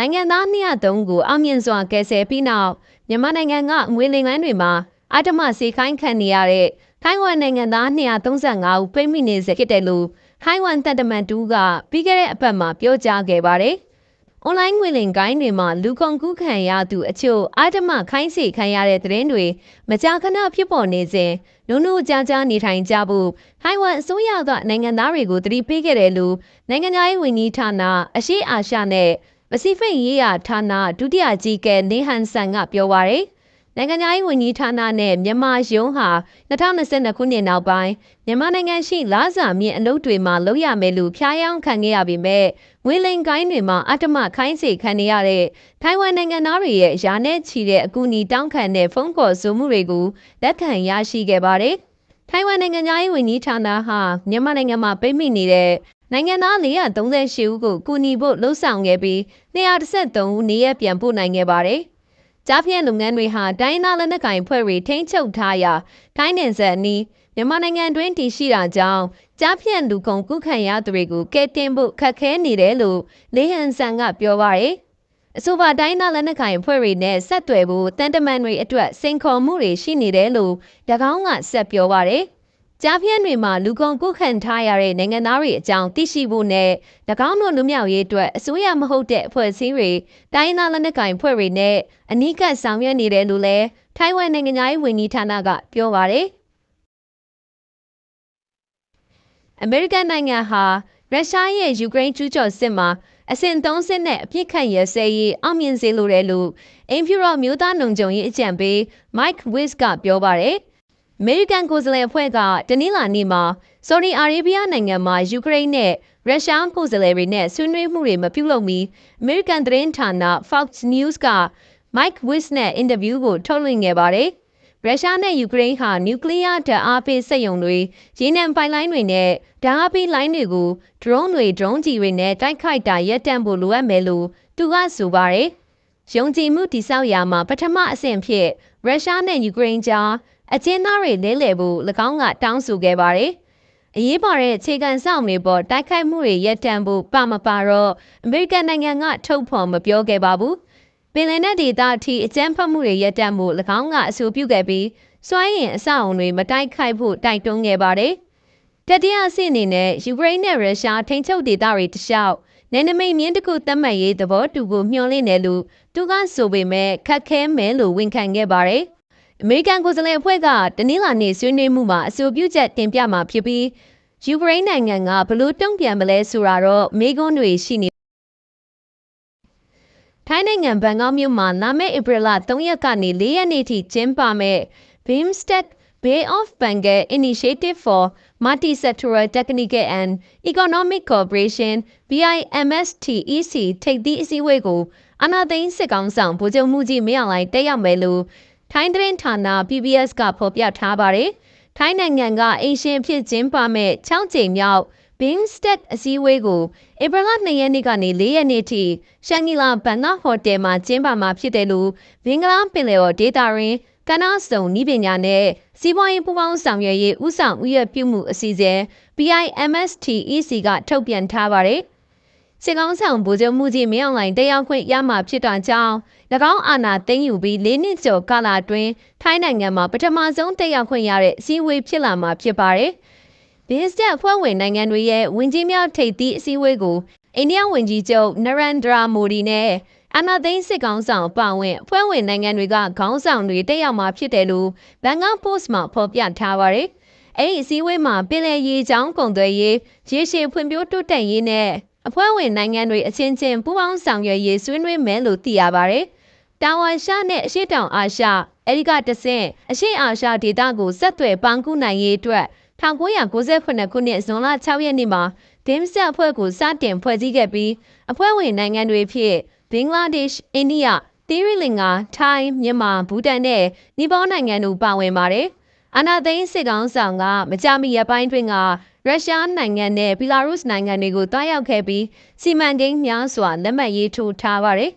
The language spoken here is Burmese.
နိုင်ငံသား203ကိုအောင်မြင်စွာကယ်ဆယ်ပြီးနောက်မြန်မာနိုင်ငံကငွေလင်ငန်းတွေမှာအတ္တမစေခိုင်းခံနေရတဲ့ထိုင်ဝမ်နိုင်ငံသား235ဦးပိတ်မိနေစေဖြစ်တယ်လို့ထိုင်ဝမ်တပ်တမန်တူကပြီးခဲ့တဲ့အပတ်မှာပြောကြားခဲ့ပါတယ်။ online ငွေလင်ကိုင်းတွေမှာလူကုန်ကူးခံရသူအချို့အတ္တမခိုင်းစေခံရတဲ့သတင်းတွေမကြာခဏဖြစ်ပေါ်နေစဉ်နုံနုကြားကြားနေထိုင်ကြဖို့ထိုင်ဝမ်အစိုးရကနိုင်ငံသားတွေကိုတတိပေးခဲ့တယ်လို့နိုင်ငံသားရေးဝန်ကြီးဌာနအရှိအာရှနဲ့ ပစိဖိတ်ရေးရာဌာနဒုတိယကြီးကဲနေဟန်ဆန်ကပြောပါရယ်နိုင်ငံရေးဝန်ကြီးဌာနနဲ့မြန်မာရုံးဟာ2022ခုနှစ်နောက်ပိုင်းမြန်မာနိုင်ငံရှိလာစာမြင့်အလုပ်တွေမှာလုပ်ရမယ်လို့ဖျားယောင်းခံခဲ့ရပေမဲ့ငွေလိန်ကိုင်းတွေမှာအတ္တမခိုင်းစေခံနေရတဲ့ထိုင်ဝမ်နိုင်ငံသားတွေရဲ့ယာနဲ့ချီတဲ့အကူအညီတောင်းခံတဲ့ဖုန်းခေါ်ဆိုမှုတွေကိုလက်ခံရရှိခဲ့ပါတယ်။ထိုင်ဝမ်နိုင်ငံရေးဝန်ကြီးဌာနဟာမြန်မာနိုင်ငံမှာပိတ်မိနေတဲ့ နိုင်ငံသား438ဦးကိုကူညီဖို့လှုံ့ဆော်ခဲ့ပြီး213ဦးနေရပြန်ပို့နိုင်ခဲ့ပါတယ်။ကြားဖြန့်လုပ်ငန်းတွေဟာတိုင်းသားလက်နက်ကိုင်ဖွဲ့တွေထိန်းချုပ်ထားရာထိုင်းနယ်စပ်နီးမြန်မာနိုင်ငံတွင်းတည်ရှိတာကြောင့်ကြားဖြန့်လူကုန်ကူးခံရသူတွေကိုကဲတင်ဖို့ခက်ခဲနေတယ်လို့လေဟန်ဆန်ကပြောပါရယ်။အဆိုပါတိုင်းသားလက်နက်ကိုင်ဖွဲ့တွေနဲ့ဆက်သွယ်ဖို့တန်တမန်တွေအတွက်စိန်ခေါ်မှုတွေရှိနေတယ်လို့၎င်းကဆက်ပြောပါရယ်။ ကြားပြန့်တွေမှာလူကုန်ကုခံထားရတဲ့နိုင်ငံသားတွေအကြောင်းသိရှိဖို့နဲ့၎င်းတို့လူမျိုးရေးအတွက်အစိုးရမဟုတ်တဲ့အဖွဲ့အစည်းတွေတိုင်းသားလက်နက်ကိုင်ဖွဲ့တွေနဲ့အနီးကပ်ဆောင်ရွက်နေတယ်လို့လည်းထိုင်ဝမ်နိုင်ငံသားရေးဝန်ကြီးဌာနကပြောပါတယ်အမေရိကန်နိုင်ငံဟာရုရှားရဲ့ယူကရိန်းကျူးကျော်စစ်မှာအဆင့်၃ဆင့်နဲ့အပြစ်ခတ်ရစဲရေးအောင်မြင်စေလိုတယ်လို့အင်ဖြူရောမျိုးသားလုံခြုံရေးအကြံပေး Mike Wiss ကပြောပါတယ်။ အမေရိကန်ကိုယ်စားလှယ်အဖွဲ့ကတနင်္လာနေ့မှာဆော်ဒီအာရေဗျနိုင်ငံမှာယူကရိန်းနဲ့ရုရှားကိုယ်စားလှယ်တွေနဲ့ဆွေးနွေးမှုတွေမပြုလုပ်မီအမေရိကန်သတင်းဌာန Fox News က Mike Wiss နဲ့အင်တာဗျူးကိုထုတ်လွှင့်ခဲ့ပါတယ်။ရုရှားနဲ့ယူကရိန်းဟာနျူကလ িয়ার ဓာတ်အားပေးစက်ရုံတွေရေနံပိုင်လိုင်းတွေနဲ့ဓာတ်အားပေးလိုင်းတွေကို drone တွေ drone ကြီးတွေနဲ့တိုက်ခိုက်တာရပ်တန့်ဖို့လိုအပ်မယ်လို့သူကဆိုပါတယ်။ယုံကြည်မှုတည်ဆောက်ရာမှာပထမအဆင့်ဖြစ်ရုရှားနဲ့ယူကရိန်းကြား အကျဉ်းသားတွေလဲလှယ်ဖို့၎င်းကတောင်းဆိုခဲ့ပါတယ်။အရေးပါတဲ့အခြေခံဆောင်တွေပေါ်တိုက်ခိုက်မှုတွေရပ်တန့်ဖို့ပမပါတော့အမေရိကန်နိုင်ငံကထုတ်ဖော်မပြောခဲ့ပါဘူး။ပင်လယ်နက်ဒေသအထိအကြမ်းဖက်မှုတွေရပ်တန့်ဖို့၎င်းကအဆိုပြုခဲ့ပြီးစွမ်းရင်အဆောက်အုံတွေမတိုက်ခိုက်ဖို့တိုက်တွန်းခဲ့ပါတယ်။တတိယအဆင့်အနေနဲ့ယူကရိန်းနဲ့ရုရှားထိန်းချုပ်ဒေသတွေတခြားနယ်နိမိတ်မြင်းတစ်ခုသတ်မှတ်ရေးသဘောတူကိုမျှော်လင့်တယ်လို့သူကဆိုပေမဲ့ခက်ခဲမယ်လို့ဝန်ခံခဲ့ပါတယ်။ အမေရိကန်ကိုယ်စားလှယ်အဖွဲ့ကတနင်္လာနေ့ဆွေးနွေးမှုမှာအဆိုပြုချက်တင်ပြမှာဖြစ်ပြီးယူကရိန်းနိုင်ငံကဘလို့တုံ့ပြန်မလဲဆိုတာတော့မေးခွန်းတွေရှိနေထိုင်းနိုင်ငံဘန်ကောက်မြို့မှာလာမယ့်ဧပြီလ3ရက်ကနေ4ရက်နေ့ထိကျင်းပမယ့် BIMSTEC Bay of Bengal Initiative for Multi-Sectoral Technical and Economic Cooperation BIMSTEC ထိပ်သီးအစည်းအဝေးကိုအနာသိန်းစစ်ကောင်ဆောင်ဗိုလ်ချုပ်မှုကြီးမင်းအောင်လှိုင်တက်ရောက်မယ်လို့ ထိုင်းသတင်းဌာန PBS ကဖော်ပြထားပါတယ်။ထိုင်းနိုင်ငံကအိမ်ရှင်ဖြစ်ကျင်းပမဲ့6ကြိမ်မြောက် BIMSTEC အစည်းအဝေးကိုဧပြီလ2ရက်နေ့ကနေ4ရက်နေ့ထိရှန်ဂီလာဘန်နာဟိုတယ်မှာကျင်းပမှာဖြစ်တယ်လို့ဘင်္ဂလားပင်လယ်ော်ဒေတာရင်းကနာစုံဤပညာနဲ့စီးပွားရေးပူးပေါင်းဆောင်ရွက်ရေးဥဆောင်ဥယျာဉ်ပြုမှုအစီအစဉ် BIMSTEC ကထုတ်ပြန်ထားပါတယ်။ စစ်ကောင်းဆောင်ဗိုလ်ချုပ်မှုကြီးမင်းအောင်လှိုင်တရားခွင့်ရမှာဖြစ်တာကြောင့်၎င်းအာဏာသိမ်းယူပြီး၄နှစ်ကျော်ကာလအတွင်းထိုင်းနိုင်ငံမှာပထမဆုံးတရားခွင့်ရတဲ့အစည်းအဝေးဖြစ်လာမှာဖြစ်ပါတယ်။ဘင်းစတက်ဖွဲ့ဝင်နိုင်ငံတွေရဲ့ဝင်ကြီးများထိပ်သီးအစည်းအဝေးကိုအိန္ဒိယဝန်ကြီးချုပ်နရန်ဒရာမိုဒီနဲ့အာနာသိန်းစစ်ကောင်ဆောင်ပါဝင်ဖွဲ့ဝင်နိုင်ငံတွေကခေါင်းဆောင်တွေတက်ရောက်မှာဖြစ်တယ်လို့ဘန်ကောက်ပို့စ်မှာဖော်ပြထားပါတယ်။အဲ့ဒီအစည်းအဝေးမှာပင်လယ်ရေကြောင်းကုန်သွယ်ရေးရေရှည်ဖွံ့ဖြိုးတိုးတက်ရေးနဲ့ အဖွဲ့ဝင်နိုင်ငံတွေအချင်းချင်းပူးပေါင်းဆောင်ရွက်ရေးဆွေးနွေးမယ်လို့သိရပါတယ်။တာဝန်ရှာနဲ့အရှိတောင်အာရှအဲဒီကတဆင့်အရှိအာရှဒေသကိုဆက်သွယ်ပန်းကူးနိုင်ရေးအတွက်1998ခုနှစ်ဇွန်လ6ရက်နေ့မှာဒင်းဆက်အဖွဲ့ကိုစတင်ဖွဲ့စည်းခဲ့ပြီးအဖွဲ့ဝင်နိုင်ငံတွေဖြစ်ဘင်္ဂလားဒေ့ရှ်အိန္ဒိယသီရိလင်္ကာထိုင်းမြန်မာဘူတန်နဲ့နီပေါနိုင်ငံတို့ပါဝင်ပါတယ်။အာနာသိန်းစစ်ကောင်ဆောင်ကမကြမီရပိုင်းတွင်က ရုရှားနိုင်ငံနဲ့ဘီလာရုစ်နိုင်ငံတွေကိုတွားရောက်ခဲ့ပြီးစီမံကိန်းများစွာလက်မှတ်ရေးထိုးထားပါတယ်